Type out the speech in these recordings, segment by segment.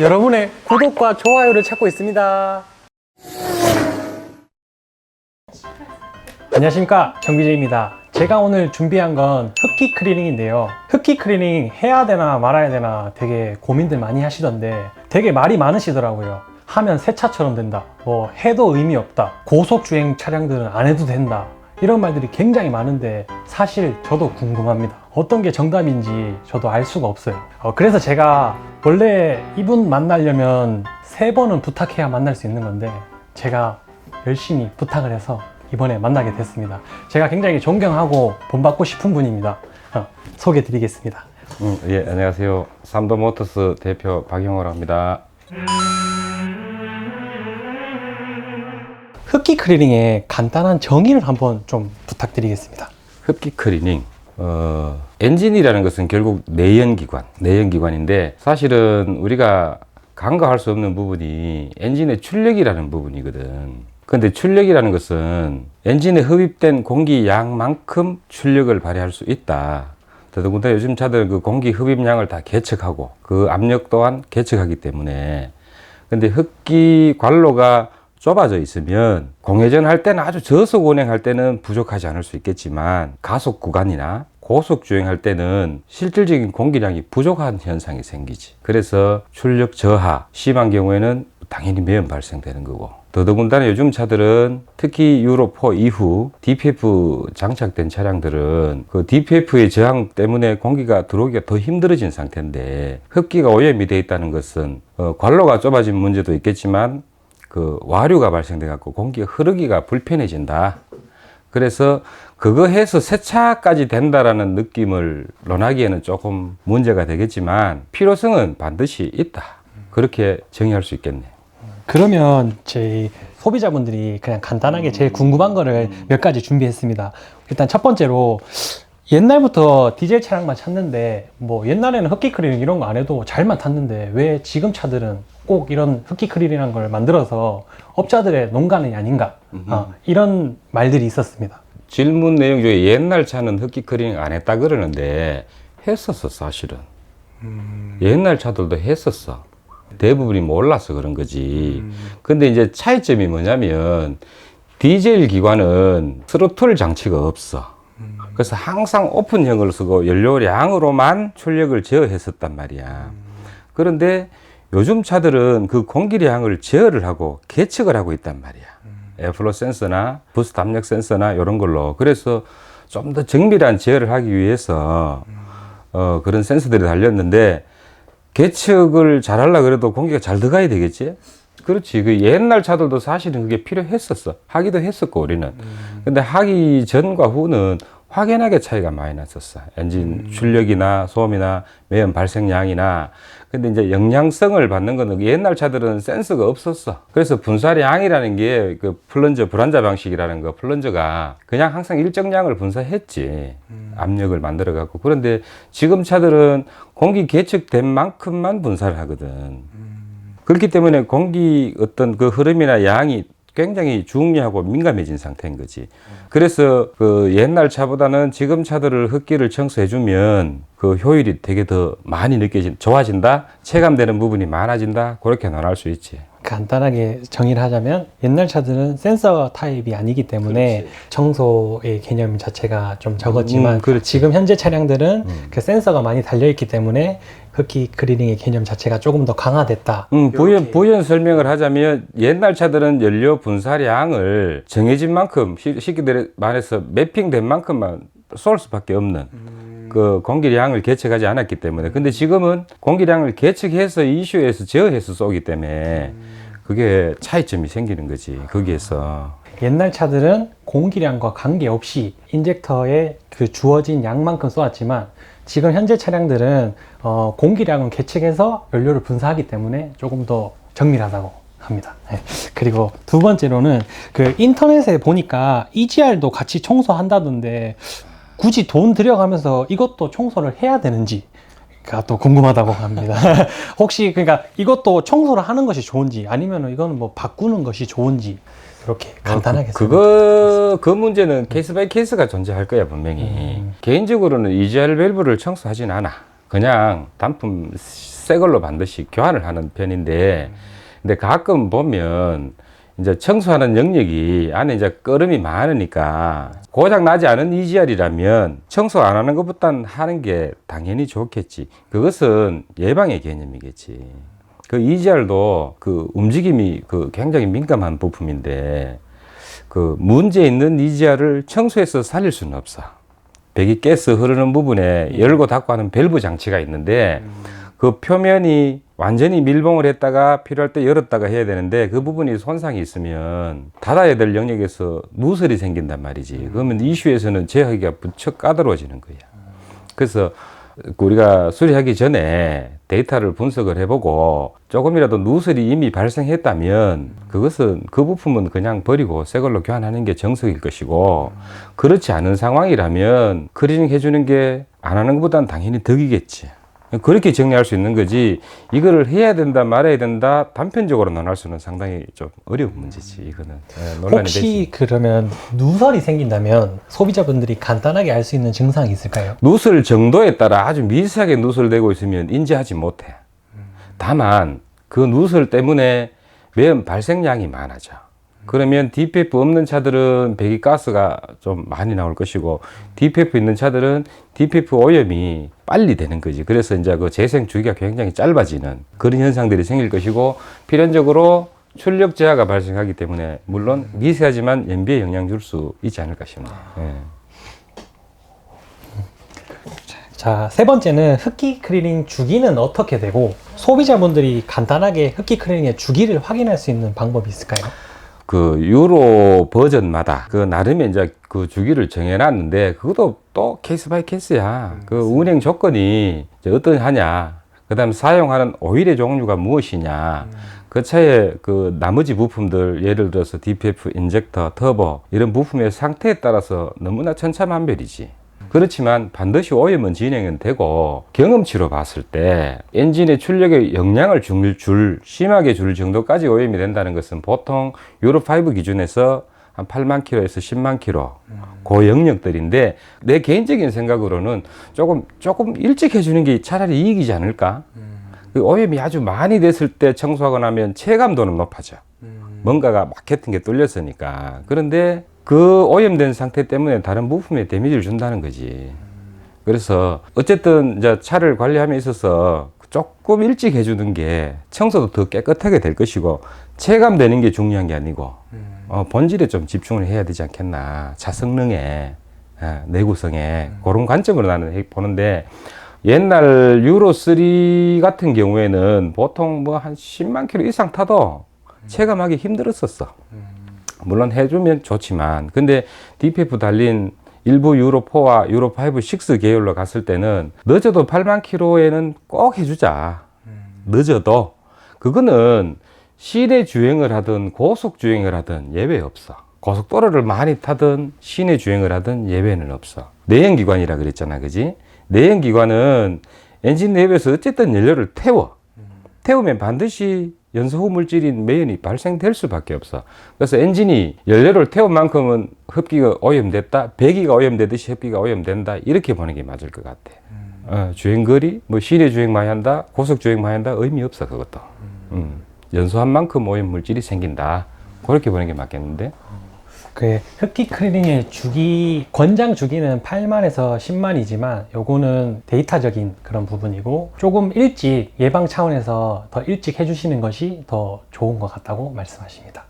여러분의 구독과 좋아요를 찾고 있습니다. 안녕하십니까 정비재입니다. 제가 오늘 준비한 건 흡기 클리닝인데요. 흡기 클리닝 해야 되나 말아야 되나 되게 고민들 많이 하시던데 되게 말이 많으시더라고요. 하면 새 차처럼 된다. 뭐 해도 의미 없다. 고속 주행 차량들은 안 해도 된다. 이런 말들이 굉장히 많은데 사실 저도 궁금합니다. 어떤 게 정답인지 저도 알 수가 없어요. 어, 그래서 제가 원래 이분 만나려면 세 번은 부탁해야 만날 수 있는 건데 제가 열심히 부탁을 해서 이번에 만나게 됐습니다. 제가 굉장히 존경하고 본받고 싶은 분입니다. 어, 소개 드리겠습니다. 음, 예, 안녕하세요. 삼도 모터스 대표 박영호라 합니다. 흡기 클리닝의 간단한 정의를 한번 좀 부탁드리겠습니다. 흡기 클리닝. 어, 엔진이라는 것은 결국 내연기관, 내연기관인데 사실은 우리가 간과할 수 없는 부분이 엔진의 출력이라는 부분이거든. 근데 출력이라는 것은 엔진에 흡입된 공기 양만큼 출력을 발휘할 수 있다. 더더군다나 요즘 차들은 그 공기 흡입량을 다 계측하고 그 압력 또한 계측하기 때문에 근데 흡기 관로가 좁아져 있으면 공회전 할 때는 아주 저속 운행할 때는 부족하지 않을 수 있겠지만 가속 구간이나 고속 주행할 때는 실질적인 공기량이 부족한 현상이 생기지. 그래서 출력 저하 심한 경우에는 당연히 매연 발생되는 거고. 더더군다나 요즘 차들은 특히 유로 4 이후 DPF 장착된 차량들은 그 DPF의 저항 때문에 공기가 들어오기가 더 힘들어진 상태인데 흡기가 오염이 돼 있다는 것은 어, 관로가 좁아진 문제도 있겠지만 그 와류가 발생돼 갖고 공기가 흐르기가 불편해진다. 그래서 그거 해서 세차까지 된다라는 느낌을 논하기에는 조금 문제가 되겠지만 필요성은 반드시 있다. 그렇게 정의할 수 있겠네. 그러면 저희 소비자분들이 그냥 간단하게 제일 궁금한 거를 몇 가지 준비했습니다. 일단 첫 번째로 옛날부터 디젤 차량만 찾는데 뭐 옛날에는 흡기 클리닝 이런 거 안 해도 잘만 탔는데 왜 지금 차들은 꼭 이런 흡기 클리닝이라는 걸 만들어서 업자들의 농간이 아닌가 어, 이런 말들이 있었습니다. 질문 내용 중에 옛날 차는 흡기 클리닝 안 했다 그러는데 했었어 사실은. 옛날 차들도 했었어. 대부분이 몰라서 그런 거지. 근데 이제 차이점이 뭐냐면 디젤 기관은 스로틀 장치가 없어. 그래서 항상 오픈형을 쓰고 연료량으로만 출력을 제어 했었단 말이야. 그런데 요즘 차들은 그 공기량을 제어를 하고 계측을 하고 있단 말이야. 에어플로 센서나 부스 담력 센서나 이런 걸로. 그래서 좀 더 정밀한 제어를 하기 위해서 어, 그런 센서들이 달렸는데 계측을 잘 하려 그래도 공기가 잘 들어가야 되겠지? 그렇지. 그 옛날 차들도 사실은 그게 필요했었어. 하기도 했었고, 우리는. 근데 하기 전과 후는 확연하게 차이가 많이 났었어. 엔진 출력이나 소음이나 매연 발생량이나. 근데 이제 영양성을 받는 거는 옛날 차들은 센서가 없었어. 그래서 분사량이라는 게 그 플런저, 불안자 방식이라는 거, 플런저가 그냥 항상 일정량을 분사했지. 압력을 만들어 갖고. 그런데 지금 차들은 공기 계측된 만큼만 분사를 하거든. 그렇기 때문에 공기 어떤 그 흐름이나 양이 굉장히 중요하고 민감해진 상태인 거지. 그래서 그 옛날 차보다는 지금 차들을 흡기를 청소해주면 그 효율이 되게 더 많이 느껴진, 좋아진다? 체감되는 부분이 많아진다? 그렇게 나눌 수 있지. 간단하게 정의를 하자면 옛날 차들은 센서 타입이 아니기 때문에 청소의 개념 자체가 좀 적었지만 음, 그렇지. 지금 현재 차량들은 그 센서가 많이 달려 있기 때문에 흡기 클리닝의 개념 자체가 조금 더 강화됐다. 음, 부연. 부연 설명을 하자면 옛날 차들은 연료 분사량을 정해진 만큼, 쉽- 쉽게 말해서 매핑된 만큼만 쏠 수밖에 없는 그 공기량을 계측하지 않았기 때문에. 근데 지금은 공기량을 계측해서 이슈에서 제어해서 쏘기 때문에 그게 차이점이 생기는 거지. 거기에서. 옛날 차들은 공기량과 관계없이 인젝터에 그 주어진 양만큼 쏘았지만 지금 현재 차량들은 어, 공기량은 계측해서 연료를 분사하기 때문에 조금 더 정밀하다고 합니다. 네. 그리고 두 번째로는 그 인터넷에 보니까 EGR도 같이 청소한다던데 굳이 돈 들여가면서 이것도 청소를 해야 되는지 가또 궁금하다고 합니다. 혹시 그러니까 이것도 청소를 하는 것이 좋은지 아니면 이거는 뭐 바꾸는 것이 좋은지 이렇게 간단하게 그거 그 문제는 케이스 바이 케이스가 존재할 거야 분명히. 개인적으로는 EGR 밸브를 청소하진 않아. 그냥 단품 새 걸로 반드시 교환을 하는 편인데 근데 가끔 보면 이제 청소하는 영역이 안에 이제 끄름이 많으니까 고장 나지 않은 EGR이라면 청소 안 하는 것보단 하는 게 당연히 좋겠지. 그것은 예방의 개념이겠지. 그 EGR도 그 움직임이 그 굉장히 민감한 부품인데 그 문제 있는 EGR을 청소해서 살릴 수는 없어. 배기 가스 흐르는 부분에 열고 닫고 하는 밸브 장치가 있는데 그 표면이 완전히 밀봉을 했다가 필요할 때 열었다가 해야 되는데 그 부분이 손상이 있으면 닫아야 될 영역에서 누설이 생긴단 말이지. 그러면 이슈에서는 제하기가 무척 까다로워지는 거야. 그래서 우리가 수리하기 전에 데이터를 분석을 해보고 조금이라도 누설이 이미 발생했다면 그것은 그 부품은 그냥 버리고 새 걸로 교환하는 게 정석일 것이고 그렇지 않은 상황이라면 크리닝 해주는 게 안 하는 것보다는 당연히 덕이겠지. 그렇게 정리할 수 있는 거지 이거를 해야 된다 말아야 된다 단편적으로 논할 수는 상당히 좀 어려운 문제지 이거는 예, 논란이 혹시 되지. 그러면 누설이 생긴다면 소비자분들이 간단하게 알 수 있는 증상이 있을까요? 누설 정도에 따라 아주 미세하게 누설되고 있으면 인지하지 못해. 다만 그 누설 때문에 매연 발생량이 많아져. 그러면 DPF 없는 차들은 배기 가스가 좀 많이 나올 것이고 DPF 있는 차들은 DPF 오염이 빨리 되는 거지. 그래서 이제 그 재생 주기가 굉장히 짧아지는 그런 현상들이 생길 것이고 필연적으로 출력 저하가 발생하기 때문에 물론 미세하지만 연비에 영향 줄 수 있지 않을까 싶네요. 예. 자, 세 번째는 흡기 클리닝 주기는 어떻게 되고 소비자분들이 간단하게 흡기 클리닝의 주기를 확인할 수 있는 방법이 있을까요? 그 유로 버전마다 그 나름의 이제 그 주기를 정해놨는데 그것도 또 케이스 바이 케이스야. 그 운행 조건이 이제 어떠하냐. 그 다음 사용하는 오일의 종류가 무엇이냐. 그 차에 그 나머지 부품들 예를 들어서 DPF, 인젝터, 터보 이런 부품의 상태에 따라서 너무나 천차만별이지. 그렇지만 반드시 오염은 진행은 되고 경험치로 봤을 때 엔진의 출력에 영향을 줄, 줄 심하게 줄 정도까지 오염이 된다는 것은 보통 유로 5 기준에서 한 8만 킬로에서 10만 킬로 그 영역들인데 내 개인적인 생각으로는 조금 조금 일찍 해주는 게 차라리 이익이지 않을까? 그 오염이 아주 많이 됐을 때 청소하고 나면 체감도는 높아져. 뭔가가 마케팅 게 뚫렸으니까. 그런데 그 오염된 상태 때문에 다른 부품에 데미지를 준다는 거지. 그래서 어쨌든 이제 차를 관리함에 있어서 조금 일찍 해주는 게 청소도 더 깨끗하게 될 것이고 체감되는 게 중요한 게 아니고 어, 본질에 좀 집중을 해야 되지 않겠나. 차 성능에, 아, 내구성에 그런 관점으로 나는 해- 보는데 옛날 유로 3 같은 경우에는 보통 뭐 한 10만 킬로 이상 타도 체감하기 힘들었었어. 물론 해주면 좋지만, 근데 DPF 달린 일부 유로 4와 유로 5, 6 계열로 갔을 때는 늦어도 8만 킬로에는 꼭 해주자. 늦어도 그거는 시내 주행을 하든 고속 주행을 하든 예외 없어. 고속도로를 많이 타든 시내 주행을 하든 예외는 없어. 내연기관이라 그랬잖아, 그지? 내연기관은 엔진 내부에서 어쨌든 연료를 태워. 태우면 반드시 연소후 물질인 매연이 발생될 수밖에 없어. 그래서 엔진이 연료를 태운 만큼은 흡기가 오염됐다, 배기가 오염되듯이 흡기가 오염된다 이렇게 보는 게 맞을 것 같아. 어, 주행 거리, 뭐 시내 주행 많이 한다, 고속 주행 많이 한다 의미 없어 그것도. 음, 연소한 만큼 오염 물질이 생긴다. 그렇게 보는 게 맞겠는데? 그 흡기 클리닝의 주기 권장 주기는 8만에서 10만이지만 요거는 데이터적인 그런 부분이고 조금 일찍 예방 차원에서 더 일찍 해주시는 것이 더 좋은 것 같다고 말씀하십니다.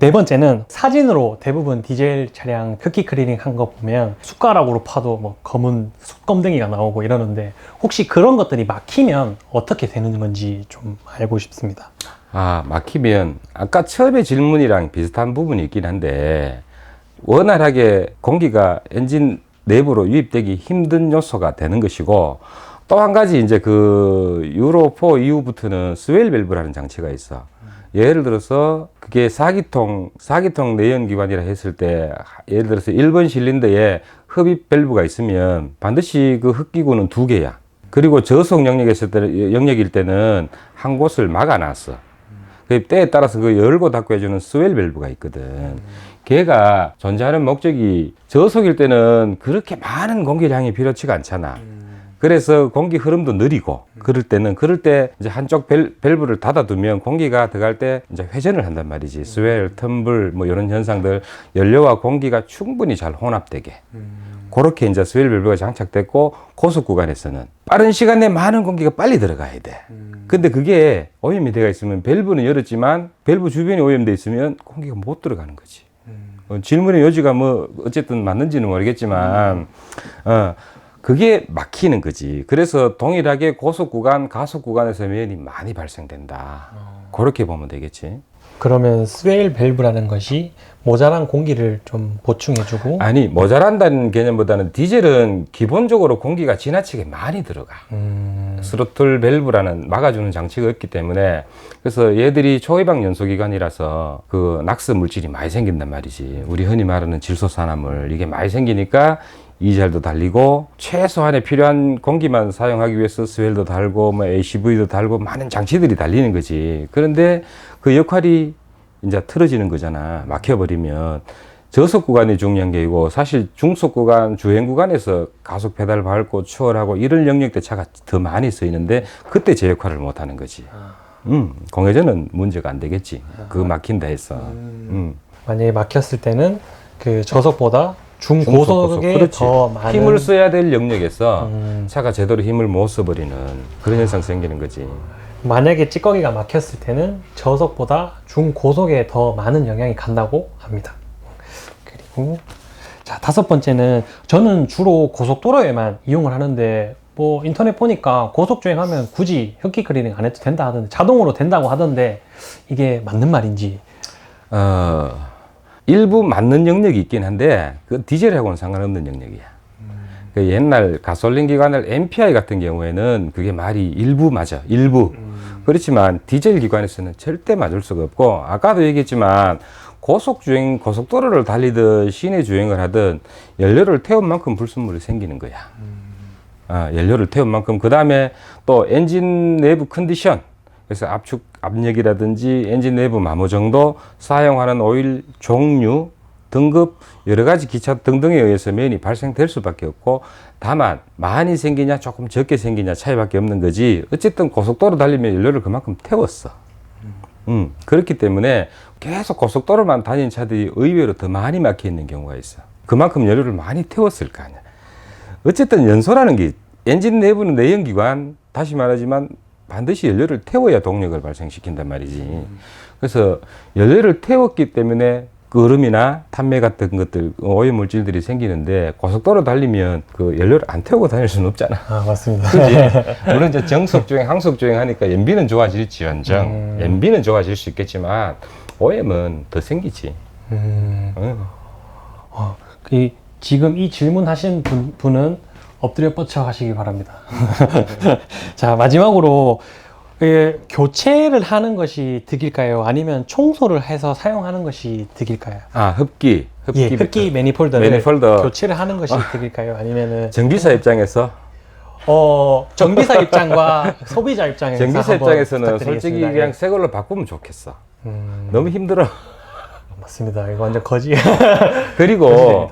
네 번째는 사진으로 대부분 디젤 차량 흡기 클리닝 한 거 보면 숟가락으로 파도 뭐 검은 숯검댕이가 나오고 이러는데 혹시 그런 것들이 막히면 어떻게 되는 건지 좀 알고 싶습니다. 아, 막히면 아까 처음에 질문이랑 비슷한 부분이 있긴 한데 원활하게 공기가 엔진 내부로 유입되기 힘든 요소가 되는 것이고 또 한 가지 이제 그 유로 4 이후부터는 스웨일 밸브라는 장치가 있어. 예를 들어서 그게 4기통, 4기통 내연기관이라 했을 때 예를 들어서 1번 실린더에 흡입 밸브가 있으면 반드시 그 흡기구는 두 개야. 그리고 저속 영역일 때는 한 곳을 막아놨어. 그 때에 따라서 그 열고 닫고 해주는 스웰 밸브가 있거든. 걔가 존재하는 목적이 저속일 때는 그렇게 많은 공기량이 필요치가 않잖아. 그래서 공기 흐름도 느리고 그럴 때는 그럴 때 이제 한쪽 밸, 밸브를 닫아두면 공기가 들어갈 때 이제 회전을 한단 말이지 스웰, 텀블 뭐 이런 현상들 연료와 공기가 충분히 잘 혼합되게 그렇게 이제 스웰 밸브가 장착됐고 고속 구간에서는 빠른 시간 내에 많은 공기가 빨리 들어가야 돼. 근데 그게 오염이 돼가 있으면 밸브는 열었지만 밸브 주변이 오염돼 있으면 공기가 못 들어가는 거지. 어, 질문의 요지가 뭐 어쨌든 맞는지는 모르겠지만 어 그게 막히는 거지. 그래서 동일하게 고속 구간, 가속 구간에서 면이 많이 발생된다. 그렇게 보면 되겠지. 그러면 스웨일 밸브라는 것이 모자란 공기를 좀 보충해주고 아니 모자란다는 개념보다는 디젤은 기본적으로 공기가 지나치게 많이 들어가. 음, 스로틀 밸브라는 막아주는 장치가 없기 때문에 그래서 얘들이 초이방 연소 기관이라서 그 낙스 물질이 많이 생긴단 말이지. 우리 흔히 말하는 질소산화물 이게 많이 생기니까 이젤도 달리고 최소한의 필요한 공기만 사용하기 위해서 스웰도 달고 뭐 ACV도 달고 많은 장치들이 달리는 거지. 그런데 그 역할이 이제 틀어지는 거잖아. 막혀버리면 저속 구간이 중요한 게 이고 사실 중속 구간 주행 구간에서 가속 페달 밟고 추월하고 이런 영역대 차가 더 많이 쓰이는데 그때 제 역할을 못 하는 거지. 음, 공회전은 문제가 안 되겠지. 그거 막힌다 해서. 음. 만약에 막혔을 때는 그 저속보다 중고속에 그렇지. 더 많은 힘을 써야 될 영역에서 음, 차가 제대로 힘을 못 써버리는 그런 현상 생기는 거지. 만약에 찌꺼기가 막혔을 때는 저속보다 중고속에 더 많은 영향이 간다고 합니다. 그리고 자 다섯 번째는 저는 주로 고속도로에만 이용을 하는데 뭐 인터넷 보니까 고속 주행하면 굳이 흡기 클리닝 안 해도 된다 하던데 자동으로 된다고 하던데 이게 맞는 말인지 어, 일부 맞는 영역이 있긴 한데 그 디젤하고는 상관없는 영역이야. 그 옛날 가솔린 기관을 MPI 같은 경우에는 그게 말이 일부 맞아. 일부. 그렇지만 디젤 기관에서는 절대 맞을 수가 없고 아까도 얘기했지만 고속 주행 고속도로를 달리든 시내 주행을 하든 연료를 태운 만큼 불순물이 생기는 거야. 아, 연료를 태운 만큼 그 다음에 또 엔진 내부 컨디션 그래서 압축 압력이라든지 엔진 내부 마모 정도 사용하는 오일 종류 등급 여러 가지 기차 등등에 의해서 면이 발생될 수밖에 없고 다만 많이 생기냐 조금 적게 생기냐 차이밖에 없는 거지 어쨌든 고속도로 달리면 연료를 그만큼 태웠어. 음, 그렇기 때문에 계속 고속도로만 다니는 차들이 의외로 더 많이 막혀 있는 경우가 있어. 그만큼 연료를 많이 태웠을 거 아니야. 어쨌든 연소라는 게 엔진 내부는 내연기관 다시 말하지만 반드시 연료를 태워야 동력을 발생시킨단 말이지. 그래서 연료를 태웠기 때문에 그 얼음이나 탄매 같은 것들 오염 물질들이 생기는데 고속도로 달리면 그 연료를 안 태우고 다닐 수는 없잖아. 아 맞습니다. 그지? 물론 이제 정속 주행, 항속 주행 하니까 연비는 좋아질지언정 음. 연비는 좋아질 수 있겠지만 오염은 더 생기지. 음, 응. 이, 지금 이 질문하신 분, 분은 엎드려 뻗쳐 하시기 바랍니다. 자 마지막으로 예, 교체를 하는 것이 득일까요? 아니면 청소를 해서 사용하는 것이 득일까요? 아 흡기, 흡기, 예, 흡기 매니폴더를 매니폴더. 교체를 하는 것이 득일까요? 아니면은 정비사 입장에서 어 정비사 입장과 소비자 입장에서 정비사 한번 입장에서는 솔직히 부탁드리겠습니다. 그냥 예. 새 걸로 바꾸면 좋겠어. 음, 너무 힘들어. 맞습니다. 이거 완전 거지. 그리고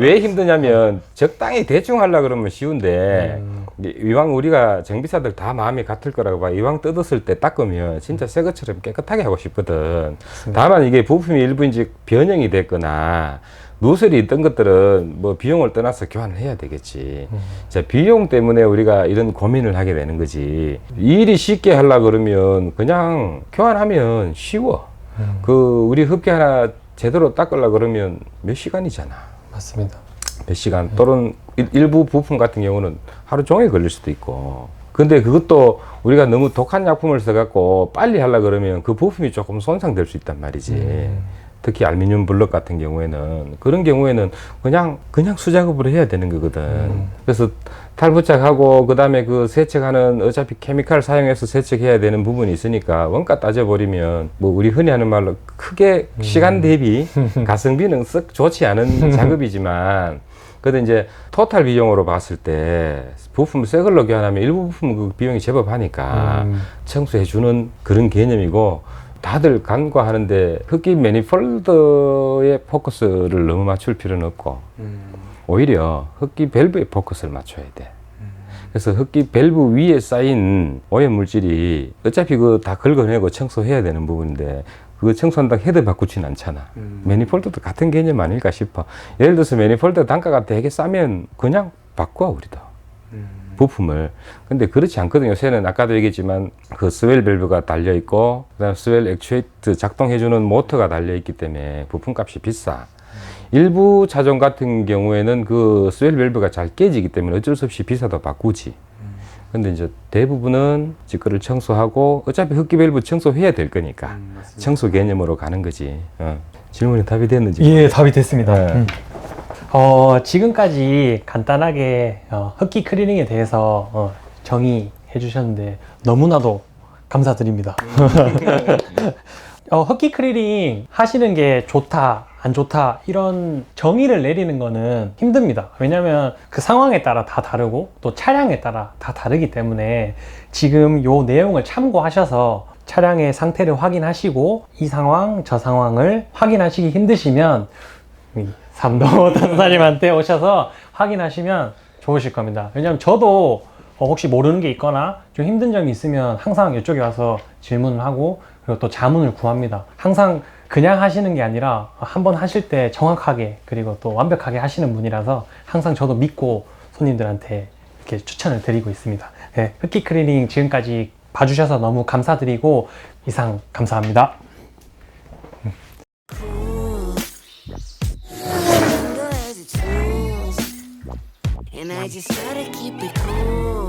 왜 힘드냐면 적당히 대충 하려 그러면 쉬운데 음. 이왕 우리가 정비사들 다 마음이 같을 거라고 봐. 이왕 뜯었을 때 닦으면 진짜 새 것처럼 깨끗하게 하고 싶거든. 다만 이게 부품이 일부 이제 변형이 됐거나 누설이 있던 것들은 뭐 비용을 떠나서 교환을 해야 되겠지. 자, 비용 때문에 우리가 이런 고민을 하게 되는 거지. 이 일이 쉽게 하려 그러면 그냥 교환하면 쉬워. 음, 그 우리 흡기 하나 제대로 닦으려 그러면 몇 시간이잖아. 맞습니다. 몇 시간 또는 일- 일부 부품 같은 경우는 하루 종일 걸릴 수도 있고. 근데 그것도 우리가 너무 독한 약품을 써갖고 빨리 하려 그러면 그 부품이 조금 손상될 수 있단 말이지. 음. 특히 알루미늄 블럭 같은 경우에는 그런 경우에는 그냥 그냥 수작업으로 해야 되는 거거든. 음. 그래서 탈부착하고 그다음에 그 세척하는 어차피 케미칼 사용해서 세척해야 되는 부분이 있으니까 원가 따져 버리면 뭐 우리 흔히 하는 말로 크게 음. 시간 대비 가성비는 썩 좋지 않은 작업이지만 그래도 이제 토탈 비용으로 봤을 때 부품 새 걸로 교환하면 일부 부품 그 비용이 제법 하니까 음. 청소해 주는 그런 개념이고 다들 간과하는데 흡기 매니폴더에 포커스를 너무 맞출 필요는 없고 음. 오히려 흡기 밸브에 포커스를 맞춰야 돼. 그래서 흡기 밸브 위에 쌓인 오염 물질이 어차피 그 다 긁어내고 청소해야 되는 부분인데 그거 청소한다고 헤드 바꾸진 않잖아. 매니폴드도 같은 개념 아닐까 싶어. 예를 들어서 매니폴드 단가가 되게 싸면 그냥 바꿔 우리도. 부품을. 근데 그렇지 않거든요. 요새는 아까도 얘기했지만 그 스웰 밸브가 달려 있고 그다음 스웰 액추에이트 작동해 주는 모터가 달려 있기 때문에 부품 값이 비싸. 일부 차종 같은 경우에는 그 스웰 밸브가 잘 깨지기 때문에 어쩔 수 없이 비싸도 바꾸지. 근데 이제 대부분은 직거를 청소하고 어차피 흡기 밸브 청소해야 될 거니까 청소 개념으로 가는 거지. 어. 질문이 답이 됐는지. 예, 답이 됐습니다. 네. 음. 어, 지금까지 간단하게 어, 흡기 클리닝에 대해서 어, 정의해 주셨는데 너무나도 감사드립니다. 어, 흡기 클리닝 하시는 게 좋다, 안 좋다, 이런 정의를 내리는 거는 힘듭니다. 왜냐면 그 상황에 따라 다 다르고 또 차량에 따라 다 다르기 때문에 지금 요 내용을 참고하셔서 차량의 상태를 확인하시고 이 상황, 저 상황을 확인하시기 힘드시면 이 삼도 단사님한테 오셔서 확인하시면 좋으실 겁니다. 왜냐면 저도 어, 혹시 모르는 게 있거나 좀 힘든 점이 있으면 항상 이쪽에 와서 질문을 하고 그리고 또 자문을 구합니다. 항상 그냥 하시는 게 아니라 한번 하실 때 정확하게 그리고 또 완벽하게 하시는 분이라서 항상 저도 믿고 손님들한테 이렇게 추천을 드리고 있습니다. 네, 흑기 클리닝 지금까지 봐주셔서 너무 감사드리고 이상 감사합니다. I just gotta keep it cool.